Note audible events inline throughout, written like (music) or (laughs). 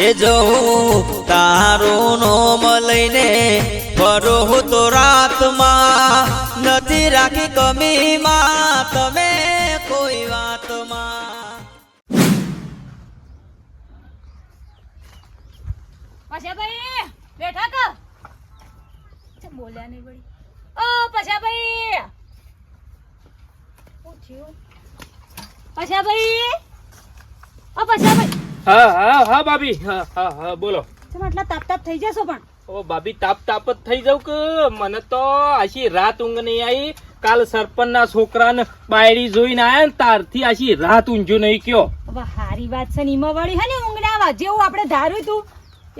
એ જો હું તારું નોમ લઈને ફરો તો રાતમાં નથી રાખી કમીમાં તમે કોઈ વાતમાં. પછાભાઈ, બેઠા કર બોલ્યા નહીં વળી. ઓ, પછાભાઈ. પૂછ્યું પછાભાઈ. ઓ, પછાભાઈ. હા હા હા ભાભી. હા હા હા બોલો. તમે આટલા તાપ તાપ થઈ જશો પણ. ઓ ભાભી તાપ તાપ જ થઈ જાવ કે? મને તો આશી રાત ઊંઘ નહીં આવી. કાલ સરપંચ ના છોકરાને બાયડી જોઈને આયા ને તારથી આશી રાત ઊંઘ્યો નહીં કયો. હવે હારી વાત છે ને વાળી વળી હે ને ઊંઘડાવા જેવું આપણે ધાર્યું તું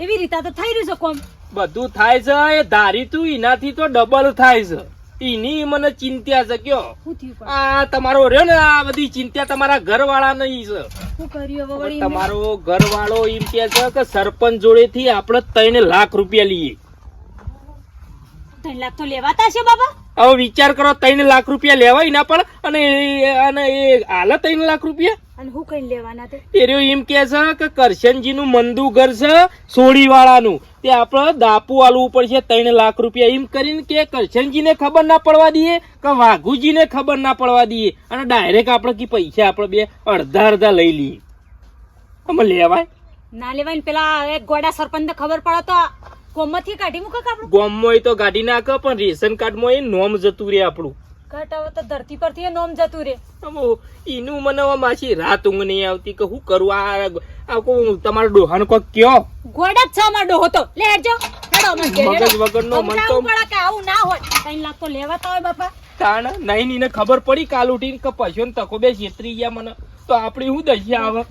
એવી રીતે તો થઈ રહ્યું છે કોમ. બધું થાય છે એ ધારી તું એનાથી તો ડબલ થાય છે. એની મને ચિંતા છે કયો? શું થયું પણ? આ તમારો રહ્યો ને આ બધી ચિંતા તમારા ઘરવાળા નહીં છે. શું કર્યું હવે હવે વળી એમને? તમારો ઘરવાળો એમ કે છે કે સરપંચ જોડેથી આપણે ત્રણ લાખ રૂપિયા લઈએ. ત્રણ લાખ તો લેવાતા છે બાબા હવે વિચાર કરો ત્રણ લાખ રૂપિયા લેવાય ના પણ અને અને એ હાલ ત્રણ લાખ રૂપિયા? અને હું કઈ લેવાના તે? રહ્યો એમ કે છે કે કરશનજી નું મંદુ ઘર છે સોડી વાળાનું તે આપણે દાપુ આલવું પડશે ત્રણ લાખ રૂપિયા. એમ કરીને કે કરશનજી ને ખબર ના પડવા દઈએ કે વાઘુજી ને ખબર ના પડવા દઈએ. અને ડાયરેક્ટ આપણે કે પૈસા આપણે બે અડધા અડધા લઈ લઈએ. અમે લેવાય? ના લેવાય ને પેલા એક ગોડા સરપંચ ખબર પડે તો કોમમાંથી કાઢી મૂકે આપણું? ગોમમાં તો ગાડી નાખે પણ રેશન કાર્ડમાં એ નોમ જતું રહે આપણું. ઘટ હવે તો ધરતી પરથી એ નોમ જતું રે. અમો ઈનું મને માછી માસી રાત ઊંઘ નહીં આવતી કે શું કરું? આ તમારો ડોહાનો કોઈ કયો? ગોડા છ માં ડોહો તો. લે હેડજો. હેડો મગજ વગર નો મન તો- કે આવું ના હોય. ત્રણ લાખ તો લેવાતા હોય બાપા. તાણ નહીં ને ખબર પડી કાલ ઉઠીને કે પશુ ને તકો બે છેતરી ગયા મને. તો આપણી શું દશા આવે?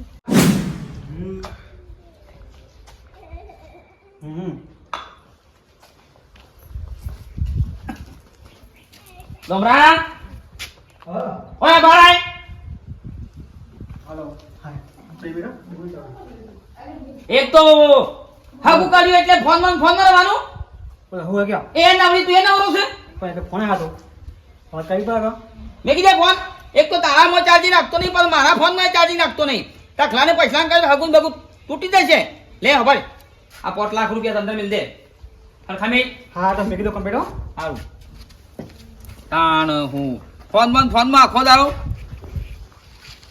ગમરા ઓય બાળાય. એક તો હાગુ કાઢ્યું એટલે ફોનમાં ફોન કરવાનું. એ નવરી તું એ નવરો છે? મેં કીધા ફોન. એક તો તારામાં ચાર્જિંગ રાખતો નહીં પણ મારા ફોનમાં ચાર્જિંગ રાખતો નહીં. ટકલાને પૈસા કરે હગુન બગુ તૂટી જશે લે હવે આ પોટ લાખ રૂપિયા તંદર મિલ દે. હરખામી સારું તાણ હું. ફોન ફોનમાં આખો દાડો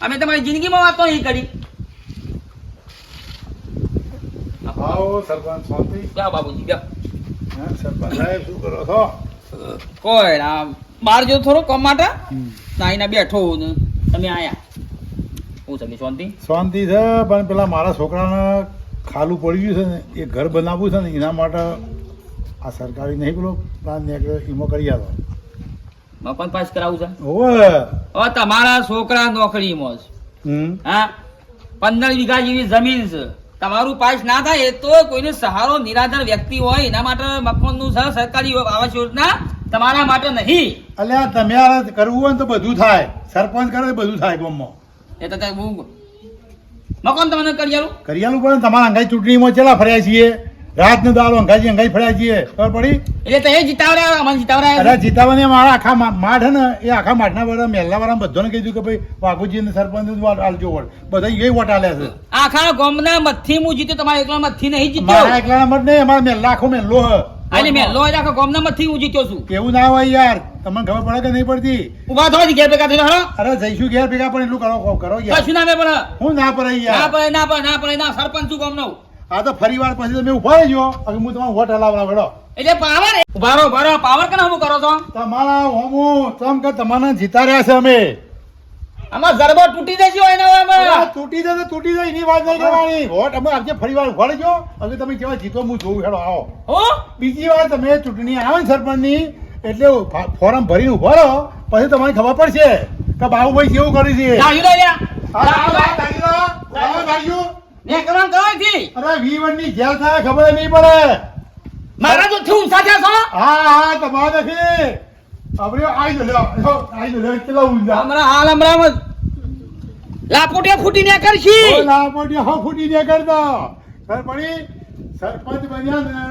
અમે તમારી જિંદગીમાં વાતો નહીં કરી. આવો સરપંચ શાંતિ. જાઓ બાબુજી હા સરપંચ સાહેબ શું કરો છો? કોઈ ના બહાર જો થોડો કમ માટે. નાઈને બેઠો તમે આયા. હું તમને શાંતિ? શાંતિ છે પણ પેલા મારા છોકરાને ખાલું પડી ગયું છે ને એ ઘર બનાવવું છે ને એના માટે આ સરકારી નહીં પેલો પ્લાન નીકળ્યો ઈમો કરી આવો મકાન પાસ કરાવું છે? હવે. તમારા છોકરા નોકરીમાં છે. હા? પંદર વીઘા જેવી જમીન છે. તમારું પાસ ના થાય તો કોઈને સહારો નિરાધાર વ્યક્તિ હોય એના માટે મકાનનું છે સરકારી આવાસ યોજના તમારા માટે નહીં. અલ્યા તમે આ કરવું હોય તો બધું થાય. સરપંચ કરે બધું થાય ગામમાં. એ તો હું મકાન તમને કરી આલું કરી આલું પડે તમારા અંગાઈ ચૂંટણીમાં ચેલા ફર્યા છીએ? રાત ને દાડો અંગાજી અંગાઈ છીએ ખબર પડી? એટલે તો એ જીતાવડ્યા મને જીતાવડ્યા અરે જીતાવાની મારા આખા મા- માઠ ને એ આખા માઠના બધા મહેલા વાળા બધાને કીધું કે ભાઈ વાઘુજી ને સરપંચ આલજો વોટ. બધા એ વોટ આલ્યા છે. આખા ગામના મથથી હું જીત્યો તમારા એકલા મથી નહીં મારા જીત્યો એકલા મત નહીં અમારા મહેલા આખો મહેલો હ. અને મેં લો આખા ગામના મથી હું જીત્યો છું. કેવું ના હોય યાર તમને ખબર પડે કે નહીં પડતી? ઊભા થવા ઘેર ભેગા થઈને હળો અરે જઈશું ઘેર ભેગા પણ એટલું કરો કરો યાર. કશું ના મેં પડે હું ના પડે ના યાર પડે ના પડે ના પડે ના સરપંચ છું ગામનો. આ તો ફરી વાર પછી તમે ઊભા રહેજો. હવે હું તમારો હોટ હલાવડા વેડો એટલે પાવર ઉભારો ઉભારો પાવર કેને હું કરો છો? તમારા હોમો તમ કે તમારે જીતા રહ્યા છે અમે. આમાં ગરબો તૂટી જશે એના અમે તૂટી જાય તો તૂટી જાય એની વાત નહીં કરવાની. વોટ અમે આજે ફરી વાર ઊભા રહેજો. હવે તમે કેવા જીતો હું જોઉં હેડો આવો. હો? બીજી વાર તમે ચૂંટણી આવે ને સરપંચની એટલે ફોરમ ભરીને ઊભા રહો. પછી તમને ખબર પડશે કે બાબુભાઈ કેવું કર્યું છે. ગાડી ને કરવાનું કરો અહીંથી. અરે વી વનની જેલ થાય ખબર નહીં પડે. મારા તો થયું સાથે છો? હા હા તમારે નથી. આપણે આઈ જો લ્યો આઈ જો કેટલા ઊંધા. હમણાં હાલ હમણાં લાપોટિયા ફૂટી ને કરશી. ઓ લાપોટી હો ફૂટી ને કરતો સરપણી સરપંચ બન્યા ને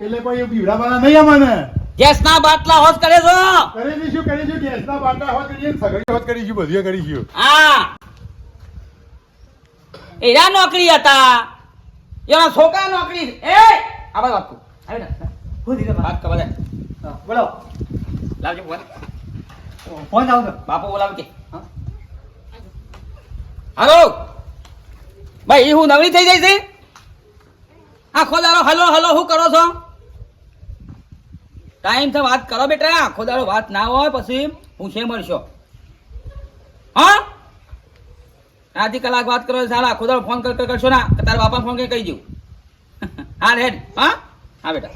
એટલે કોઈ બીવડાવાના નહીં અમને. ગેસના બાટલા હોત કરે છો. કરી દઈશું કરીશું ગેસના બાટલા હોત કરીએ સગડી હોત કરીશું બધું કરીશું. હા. એરા નોકરી હતા. એના છોકરા નોકરી. એ! આ બાજુ વાત આવી ને હું દીધે વાત કર બોલો. લાવજો ફોન ફોન આવતો બાપુ બોલાવજે હાલો. ભાઈ હું નવરી થઈ જાય છે? આખો દાડો હલો હલો શું કરો છો? ટાઈમથી વાત કરો બેટા. આખો દાડો વાત ના હોય પછી પૂછે મળશો. હા? આધી કલાક વાત કરો સાલા ખુદા ફોન કર કર કરશો ના તારા બાપા ફોન કરી કહી દઉં. (laughs) હા રેડ હા? હા બેટા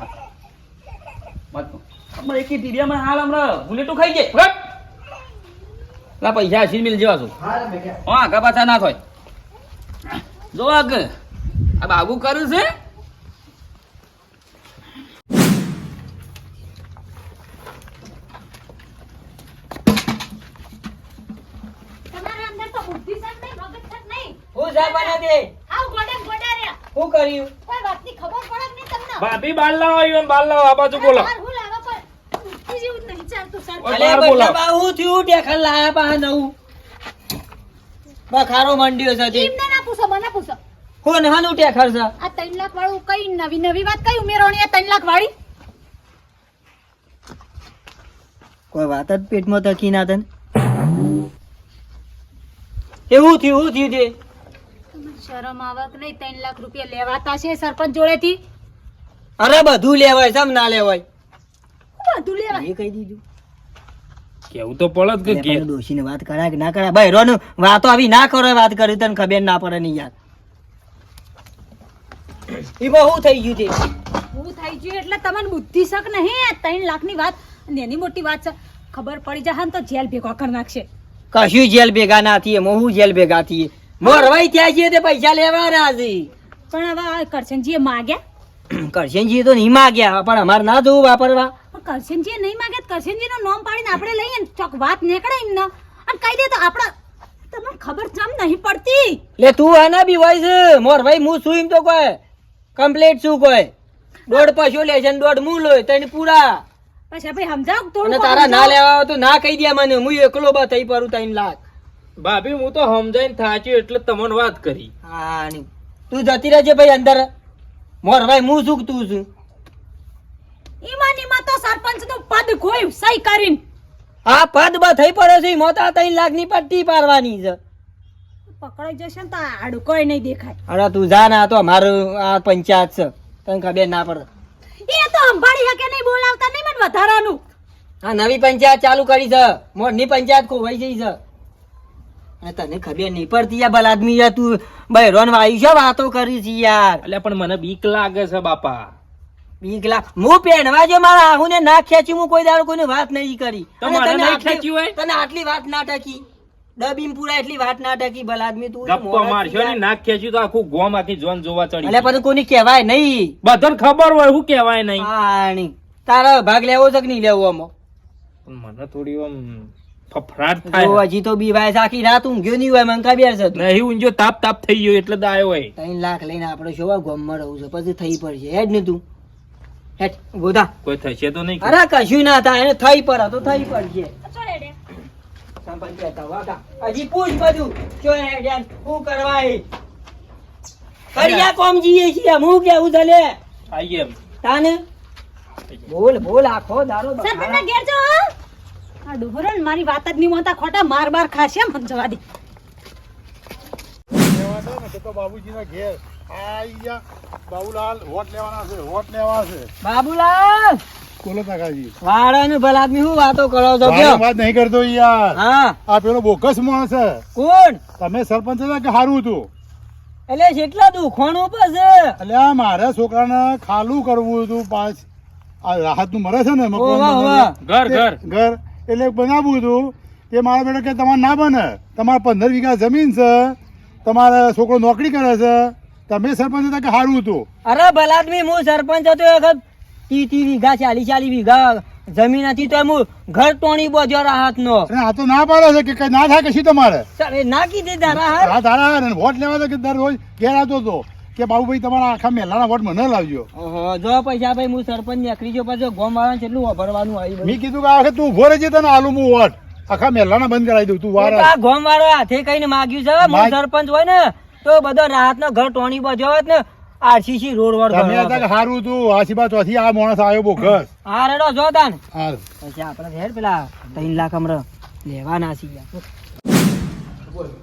વાત કર. એકી ટીડીયામાં હાલ હમણાં બુલેટો ખાઈ જાય બરાબર લા પૈસા હસી મિલ જેવા છું. હા પાછા ના થાય. જો આગ આ બાબુ કરું છે તમારા અંદર તો બુદ્ધિ છે જ નહીં, મગજ છે જ નહીં. હું સાહેબ આને દે આવ ગોડે ગોડા રહ્યા. શું કર્યું કોઈ વાતની ખબર પડે નહીં તમને. ભાભી બાર લાવો આવ્યો ને લાવો આ બાજુ બોલો હું લાવવા પણ બુદ્ધિ જેવું નહીં ચાલતું, સર. અલે બહાર બા હું થયું ટેકન લાયા પા નવું બખારો મંડ્યો છે તે. એમને ના પૂછો, મને પૂછો. કોણ હાનું ટેકર છે આ ત્રણ લાખ વાળું કઈ નવી નવી વાત કઈ ઉમેરવાની આ લાખ વાળી કોઈ વાત જ પેટમાં તકી ના તને એવું થયું થયું તમને શરમ આવક નહીં ત્રણ લાખ રૂપિયા લેવાતા છે સરપંચ જોડેથી. અરે બધું લેવાય સમ ના લેવાય? બધું લેવાય. એ કહી દીધું. કેવું તો પડત કે કે દોશીને વાત કરાય કે ના કરાય? ભાઈ રોનું વાતો આવી ના કરો વાત કરી તને ખબર ના પડે ને યાર. એમાં શું થઈ ગયું છે? હું થઈ ગયું? એટલે તમને બુદ્ધિ શક નહીં? આ ત્રણ લાખની વાત નેની એની મોટી વાત છે. ખબર પડી જશે ને તો જેલ ભેગો કરી નાખશે. કશું જેલ ભેગા ના થઈએ મોહું જેલ ભેગા થઈએ. મોરવાઈ ત્યાં છીએ તે પૈસા લેવાના છે પણ હવે કરશનજી માગ્યા? કરશનજી તો નહીં માગ્યા પણ અમારે ના જોવું વાપરવા. કરશનજી નહીં માગ્યા કરશનજી નું નામ પાડીને આપણે લઈએ ને ચોક વાત નીકળે એમને. અને કહી દે તો આપણા તમને ખબર જમ નહીં પડતી? લે તું આના બી હોય છે. મોર ભાઈ હું છું એમ તો કોઈ. કમ્પ્લીટ છું કોઈ. દોઢ પશુ લે છે દોઢ હું લોય તને પૂરા. પછી ભાઈ સમજાવ થોડું તારા ના લેવા તો ના કહી દે મને. હું એકલો બા થઈ પરું ત્રણ લાખ. ભાભી હું તો સમજાઈને થાચ્યો એટલે તમને વાત કરી. હા તું જતી રહેજે ભાઈ અંદર. મોર ભાઈ હું શું તું છું? ઈમાનીમાં તો સરપંચનું પદ ખોયું સહી કરીને. આ પદ બા થઈ પડે છે મોતા મોટા ત્રણ લાખની પટ્ટી પાડવાની છે. પકડાઈ જશે ને તો આડું કોઈ નહીં દેખાય. અરે તું જા ના તો અમારું આ પંચાયત છે. તને ખબર ના પડે. એ તો સંભાળી શકે નહીં બોલાવતા નહીં મને વધારાનું. આ નવી પંચાયત ચાલુ કરી છે. મોરની પંચાયત ખોવાઈ જઈ છે. તને ખબર નહીં પડતી યાર ભલા આદમી યાર તું બહેરોન વાયુ છે વાતો કરી છે યાર. એટલે પણ મને બીક લાગે છે બાપા. બીક લાગ હું પહેરવા જો મારા આહુને ના ખેંચી હું કોઈ દાડો કોઈને વાત નહીં કરી. તને આટલી- ખેંચી હોય? તને આટલી વાત ના ટકી. ડબીમ પૂરા એટલી વાત ના ટકી ભલા આદમી તું ગપ્પો મારશો ને નાક ખેંચ્યું તો આખું ગોમ આખી જોન જોવા ચડી એટલે પણ કોની કહેવાય નહીં. બધાને ખબર હોય હું કહેવાય નહીં. તારા ભાગ લેવો છે કે નહીં લેવો આમાં? મને થોડી આમ ફફડાટ થાય હજી તો બીવાય આખી રાત ઊંઘ્યો નહીં હોય મને ખબર છે નહીં ઊંઝો તાપ તાપ થઈ ગયો એટલે દાયો હોય. ત્રણ લાખ લઈને આપણે શોભા ગામમાં રહું છે પછી થઈ પડશે. હેડ ને તું. હેડ ઊભો કોઈ થશે તો નહીં અરે કશું ના થાય એને થઈ પડે તો થઈ પડશે. હજી પૂછ બધું. જો હેડ્યા શું કરવા એ કોમ જીએ છીએ હું કેવું છે આઈએ તાને? બોલ બોલ આખો દારો સરપંચના ઘેર જો હો. આ ડુબરો ને મારી વાત જ નહીં મોતા ખોટા માર બાર ખાશે મને જવા દે. લેવા દે ને કે તો બાબુજીના ઘેર. આ બાબુલાલ વોટ લેવાના છે વોટ લેવા છે. બાબુલાલ! બોલો કાકાજી. વાળાને ભલા આદમી શું વાતો કરો છો? મારી વાત નહીં કરતો યાર. હા. આ પેલો બોગસ માણસ છે. કોણ? તમે સરપંચ હતા કે સારું હતું? એટલે જેટલા દુખોણું પછી એટલે આ મારા છોકરાને ખાલું કરવું હતું પાંચ આ રાહતનું મળે છે ને. ઘર ઘર. ઘર. એટલે બનાવવું હતું તે મારા બેટા કે તમારે ના બને. તમારે પંદર વીઘા જમીન છે. તમારે છોકરો નોકરી કરે છે. તમે સરપંચ હતા કે સારું હતું? અરે ભલાદમી હું સરપંચ હતો એ વખત. તી તી વીઘા ચાલી ચાલી વીઘા જમીન હતી તો હું ઘર ટોણી બોજો રાહત નો આ તો ના પાડે છે કે કઈ ના થાય કે શું તમારે? ના કીધી રાહત હા. અને વોટ લેવા તો કે દર રોજ ઘેર આવતો હતો. કે બાબુભાઈ તમારા આખા મહેલાના વોટ મને લાવજો. જો પૈસા ભાઈ હું સરપંચ નીકળી ગયો પાછો ગોમ વાળા કેટલું વાપરવાનું આવી મેં કીધું કે આ વખત તું ઊભો રહેજે તને આલુ હું વોટ. આખા મહેલાના બંધ કરાવી દઉં તું વાર આ ગોમ વાળો હાથે કઈને માગ્યું છે હું સરપંચ હોય ને તો બધો રાહત નો ઘર ટોણી બાજુ હોત ને આરસીસી રોડ વાળો તમે હતા કે હારું તું આશીર્વાદ ચોથી આ માણસ આવ્યો બોગસ હા રેડો જો તાન. હા પછી આપણે ઘેર પેલા ત્રણ લાખ હમણાં લેવાના છીએ. યાર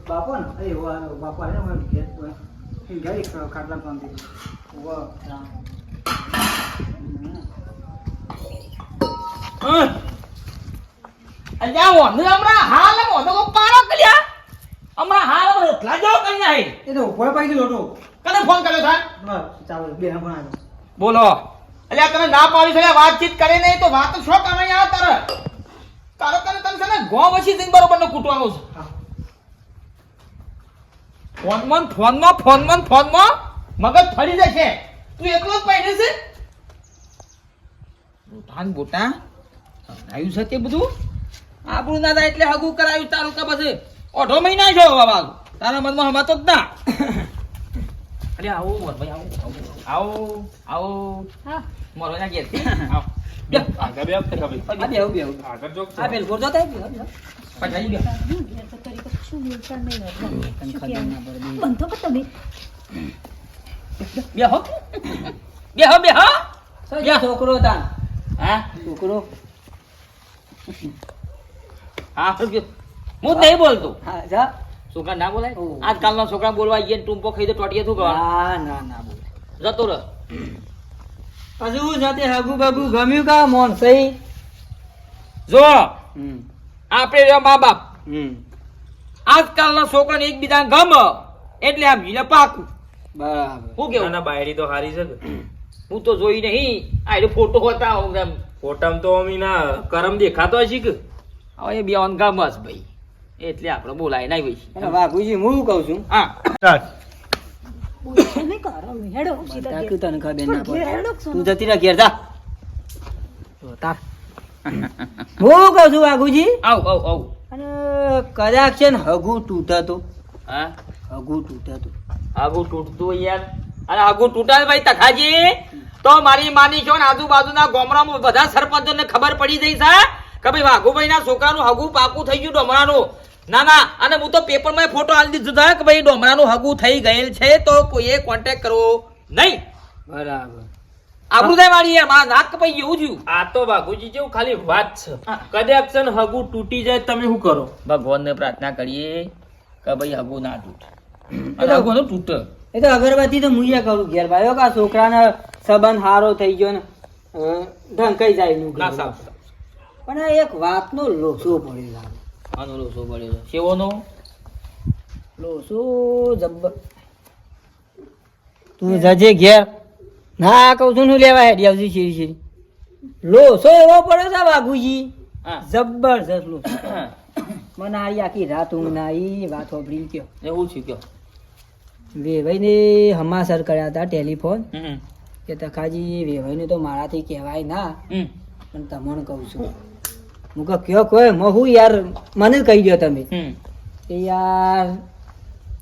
બાપો ને એ બાપો મને ઘેર અલ્યા ઓને હમણાં હાલ પારો કર્યા હમણાં હાલ રોટલા જેવો કરી નાખી એ તો ઉપર પડી ગયો કને ફોન કર્યો છે ચાલો બે હમણાં બોલો. અલ્યા તને ના પાડી છે વાતચીત કરે નહીં તો વાત શું કરે યાર તારે? તારો તને તને છે ને ગો વસી જઈને બરોબર નો કૂટવાનું છે. ફોનમાં ફોનમાં ફોનમાં ફોનમાં? મગજ ફરી જશે. તું એકલો જ પહેરે છે? બોટાન બોટા આવ્યું છે તે બધું? આપણું ના થાય એટલે હગું કરાયું તારું કે પછી અઢો મહિના છો બાબા તારા મનમાં હમાતો જ ના. અરે આવો મોર ભાઈ આવો આવો આવો હા. મોરો ના ઘેર આવો. બે આગળ બે વખતે ખબર. આ બેહું બેહું. આગળ જો. આ થાય બેહું, બેહું. પછી બે કરી તો શું બોલતા. બંધો તમે હો. તો છોકરો નહીં બોલતો. હા જા. છોકરા ના બોલાય. આજકાલના છોકરા બોલવા આવીએ ટૂંપો ખાઈ તો ટોટીએ શું કરવાનું? ના ના બોલે. જતો રહ. પછી હું જાતે હગુ બગુ ગમ્યું કા મોન સહી? જો આપણે રહ્યા મા બાપ. હમ. આજકાલના છોકરાને એકબીજાને ગમ એટલે આમ હીલે પાકું. બરાબર. હું કેવું? ના બાયડી તો હારી છે (clears throat) હું તો જોઈ નહીં. આ એટલે ફોટો હોતા હું એમ. ફોટામાં તો અમી ના કરમ દેખાતો હશે કે. હવે એ બે ગમ જ ભાઈ. એટલે આપણે બોલાય નહીં ભાઈ વાઘુજી હું કહું છું? હા. તને ખબર ના પડે. તું જતી રહે ઘેર જા. તાર. હું કહું છું વાઘુજી? આવ આવ આવ. અને કદાચ છે ને હગુ તૂટતું. હા? હગુ તૂટતું. આગું તૂટતું યાર. અરે આગું તૂટાય ભાઈ તખાજી. તો મારી માની છો ને આજુબાજુના ગામડામાં બધા સરપંચોને ખબર પડી જઈ છે કે ભાઈ વાઘુભાઈ ના છોકરાનું હગું પાકું થઈ ગયું ડોમરાનું. ના ના અને હું તો પેપરમાં ફોટો આલી દીધો હતા કે ભાઈ ડોમરાનું હગું થઈ ગયેલ છે તો કોઈએ કોન્ટેક્ટ કરવો નહીં. બરાબર. આપણું થાય મારી યાર મારા નાક કપાઈ ગયું થયું. આ તો બાગુજી જેવું ખાલી વાત છે. કદાચ છે ને હગું તૂટી જાય તમે શું કરો? ભગવાનને પ્રાર્થના કરીએ કે ભાઈ હગું ના તૂટે. અને હગું તૂટે. એ તો અગરબત્તી તો કરું ઘેર ભાઈ. કા છોકરાનો સંબંધ હારો થઈ ગયો ને ઢંકાઈ જાય ના પણ એક વાતનો લોસો પડ્યો આનો લોસો પડ્યો છે શેવોનો? લોસો જબ્બર. તું જજે ઘેર. ના કહું છું શું લેવા હેડી આવતી શીરી શીરી. લોસો એવો પડ્યો છે વાઘુજી. જબરજસ્ત લોસો મને આરી આખી રાત ઊંઘ ના આવી વાત હોભળી ગયો. એવું છે કયો? વેવાઈને હમાસર કર્યા હતા ટેલિફોન. કે તખાજી વેવાઈને તો મારાથી કહેવાય ના. પણ તમને કહું છું. હું કહું કયો કોઈ હું હું યાર મને કહી દો તમે. કે યાર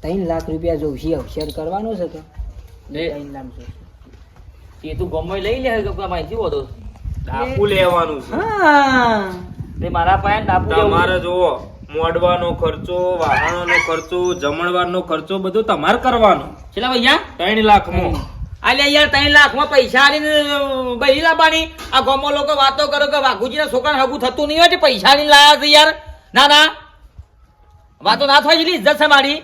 ત્રણ લાખ રૂપિયા જોશી અવસર કરવાનો છે કે ત્રણ લાખ જોઈશે. એ તું ગમે લઈ લે કે કોઈ માહિતી હોતો? ડાકુ લેવાનું છે. હા. તે મારા પાસે લેવું તમારે જોવો મોડવાનો ખર્ચો વાહનનો ખર્ચો જમણવારનો ખર્ચો બધું તમારે કરવાનો. છેલ્લા ભૈયા ત્રણ લાખમાં. આલે યાર ત્રણ લાખમાં પૈસા આલીને બહી લાવવાની આ ગોમો લોકો વાતો કરો કે વાઘુજીના છોકરા હગું થતું નહીં હોય તે પૈસા ની લાયા છે યાર. ના ના. વાતો ના થાય જેટલી ઇજ્જત છે મારી.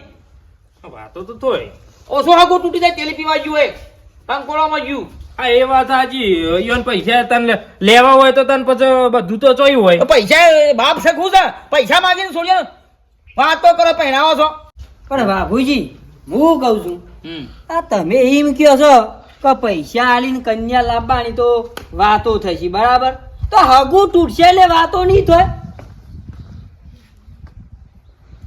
વાતો તો થોય ઓછો હગું તૂટી જાય તેલી પીવા ગયું એક કંકોળામાં ગયું. હા એ વાત સાચી. ઈવન પૈસા તને લેવા હોય તો તને પછી બધું તો ચોયું હોય. તો પૈસા બાપ છે ખુશ છે? પૈસા માગીને વાત તો કરો પહેરાવો છો. પણ બાબુજી હું કહું છું આ તમે એમ કહો છો કે પૈસા આલીને કન્યા લાવવાની તો વાતો થશે બરાબર? તો હગું તૂટશે એટલે વાતો નહીં થાય.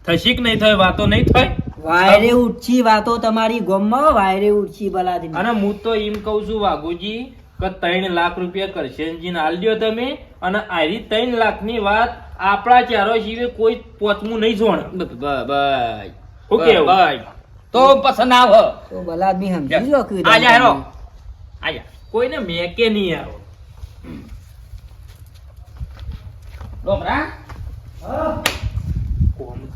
થશી કે નહીં થાય? વાતો નહીં થાય? વાયરે ઉઠી વાતો તમારી ગોમમાં વાયરે ઉઠી બલાદી અને હું તો એમ કઉ છું વાઘુજી કે ત્રણ લાખ રૂપિયા કરશનજીને આલ દ્યો તમે અને આરી ત્રણ લાખની વાત આપણા ચારો જીવે કોઈ પોચમું નહીં જોણ. ભાઈ ઓકે ભાઈ તો પસંદ આવ. તો બલાદમી સમજી જો કે આજા હેરો. આજા. કોઈને મેકે નહીં આવો. ડોમરા? છે.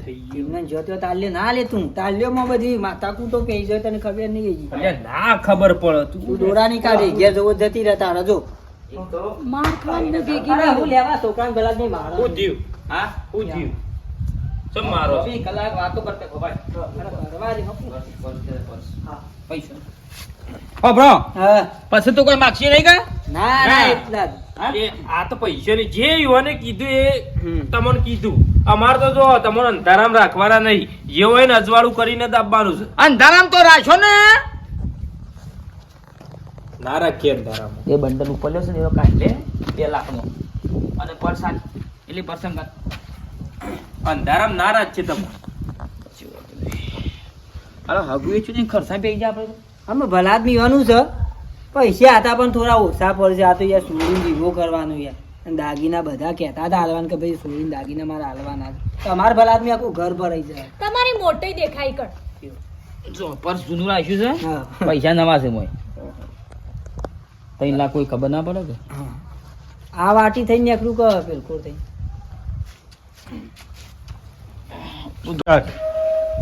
થઈ ગયું. એમને જોતો તાલ્યો ના લે તું. તાલ્યોમાં બધી માથા કૂટો કહી જાય તને ખબર નહીં હજી. ના ખબર પડે. તું તું દોરા નહીં કાઢી. ઘેર જવો જતી રહેતા. રજો. માર ખાવાની ભેગી હું લેવા છોકરાને ગલાસ નહીં મારો. હું જીવ. હા? હું જીવ. ચમ મારો? બે કલાક વાતો કરતે ખોભાઈ કરવા દે, હપુ. હા. પૈસા. હો. બ્રો પછી તો કોઈ માગશે નહીં કા? ના ના ના. એટલા આ તો પૈસાની જે યુવાને કીધું એ તમને કીધું. અમાર તો જો તમારો અંધારામ રાખવાના નહીં. જે હોય ને અજવાળું કરીને દાબવાનું છે. અંધારામ તો રાખો ને? ના રાખીએ અંધારામ. એ બંડલ ઉપર છે ને એવો કાઢ લે બે લાખનો. અને પરસાદ એટલે પરસંગ અંધારામ ના રાખીએ તમે. અરે હગુ એ છું ખરસા પે જાય આપણે અમે ભલા આદમી વાનું છે. પૈસા હતા પણ થોડા ઓછા પડશે. આ તો યાર સોળીને જીવો કરવાનું યાર. અને દાગીના બધા કહેતા હતા હાલવાના કે ભાઈ સોળીને દાગીના મારા હાલવાના છે. તમારે ભલા આદમી આખું ઘર ભરાઈ જાય. તમારી મોટી દેખાય કર જો પર્સ જૂનું રાખ્યું છે પૈસા નવા છે મોય લાખ કોઈ ખબર ના પડે કે. આ વાટી થઈને એકલું કહે બિલકુલ થઈ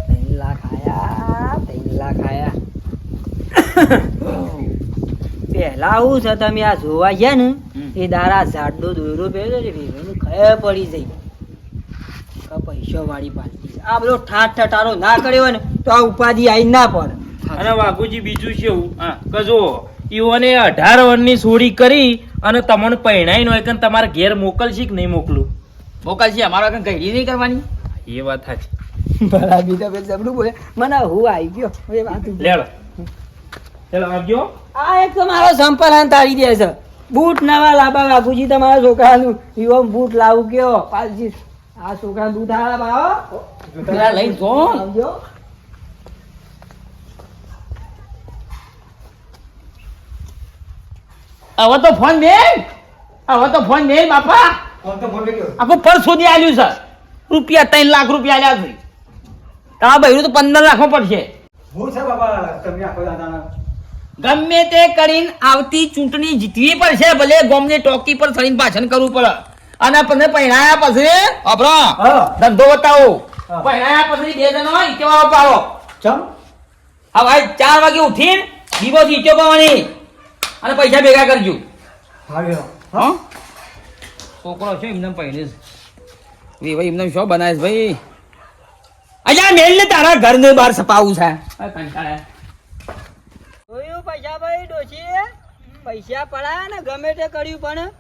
ત્રણ લાખ આયા ત્રણ લાખ આયા. (coughs) પહેલા આવું છે તમે આ જોવા ગયા ને. એ દારા ઝાડનો દોરો પહેર્યો છે વેવાનું ખબર પડી જાય કે પૈસો વાળી પાલટી આ બધો ઠાઠ ઠટારો ના કર્યો હોય ને તો આ ઉપાધિ આઈ ના પડે અને વાઘુજી બીજું છે એવું હા. કે ઈઓને અઢાર વર્ષની સોડી કરી અને તમને પહેણાઈ નો કે તમારે ઘેર મોકલશે કે નહીં મોકલું? મોકલશે અમારા કઈ ગઈડી નહીં કરવાની. એ વાત સાચી. બરાબર તો પેલું જબરું બોલે મને હું આવી ગયો. એ વાત. લેડો. ચાલો આવજો આ એક તો મારો સંપલ હાન તાળી દે છે. બૂટ નવા લાવવા બાપુજી તમારા છોકરાનું એવો બૂટ લાવું કયો? પાલજી આ છોકરા દૂધ હારા બાવો પેલા લઈને જો. આવજો હવે તો ફોન દે હવે તો ફોન દે બાપા. આખું પર્સ સુધી આવ્યું સર રૂપિયા ત્રણ લાખ રૂપિયા આવ્યા છે. તારા ભાઈ તો પંદર લાખો પડશે. ગમે તે કરીને આવતી ચૂંટણી જીતવી પડશે ભલે ગોમની ટોકી પર થઈને ભાષણ કરવું પડે. અને તમને પહેણાયા પછી અભરા ધંધો બતાવો. પહેણાયા પછી બે જણ કેવા પાડો? હવે આ ચાર વાગે ઉઠીને દીવો ઇટો પાવાની અને પૈસા ભેગા કરજો. હા? છોકરો છે એમને પહેરીશ એ ભાઈ એમને શું બનાવીશ ભાઈ? અહીંયા મેલ ને તારા ઘર ને બહાર સપાવું છે. આ કંટાળા જોયું પૈસા ભાઈ ડોશી પૈસા પડા ને ગમે તે કર્યું પણ.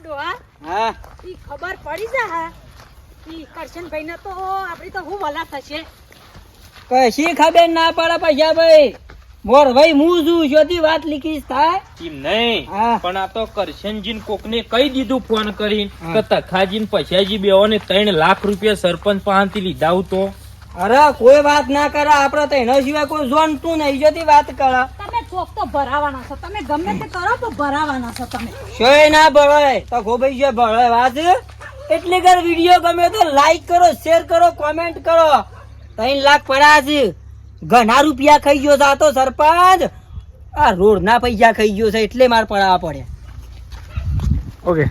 ડોહા હા. ઈ ખબર પડી જા હા? ઈ કરશનભાઈ ને તો આપડી તો હું વલા થશે. કશી ખબર ના પડે પૈસા ભાઈ મોર ભાઈ હું છું જોતી વાત લીખીશ થાય? એમ નહીં પણ આ તો કરશનજી કોકને કહી દીધું ફોન કરીને કે તખાજી પૈસાજી બેઓને ત્રણ લાખ રૂપિયા સરપંચ પાસેથી લીધા તો. અરે કોઈ વાત ના કરે આપડે તો એના સિવાય કોઈ જોનતું નહીં. જોતી વાત કરે. તમે ચોક તો ભરાવાના છો. તમે ગમે તે કરો તો ભરાવાના છો તમે. શોય ના ભરાય. તો ગોભાઈ છે ભરાય વાત. એટલે કર વીડિયો ગમે તો લાઈક કરો શેર કરો કોમેન્ટ કરો. ત્રણ લાખ પડ્યા છે. ઘણા રૂપિયા ખાઈ ગયો છે આ તો સરપંચ. આ રોડ ના પૈસા ખાઈ ગયો છે એટલે મારે પડાવવા પડે. ઓકે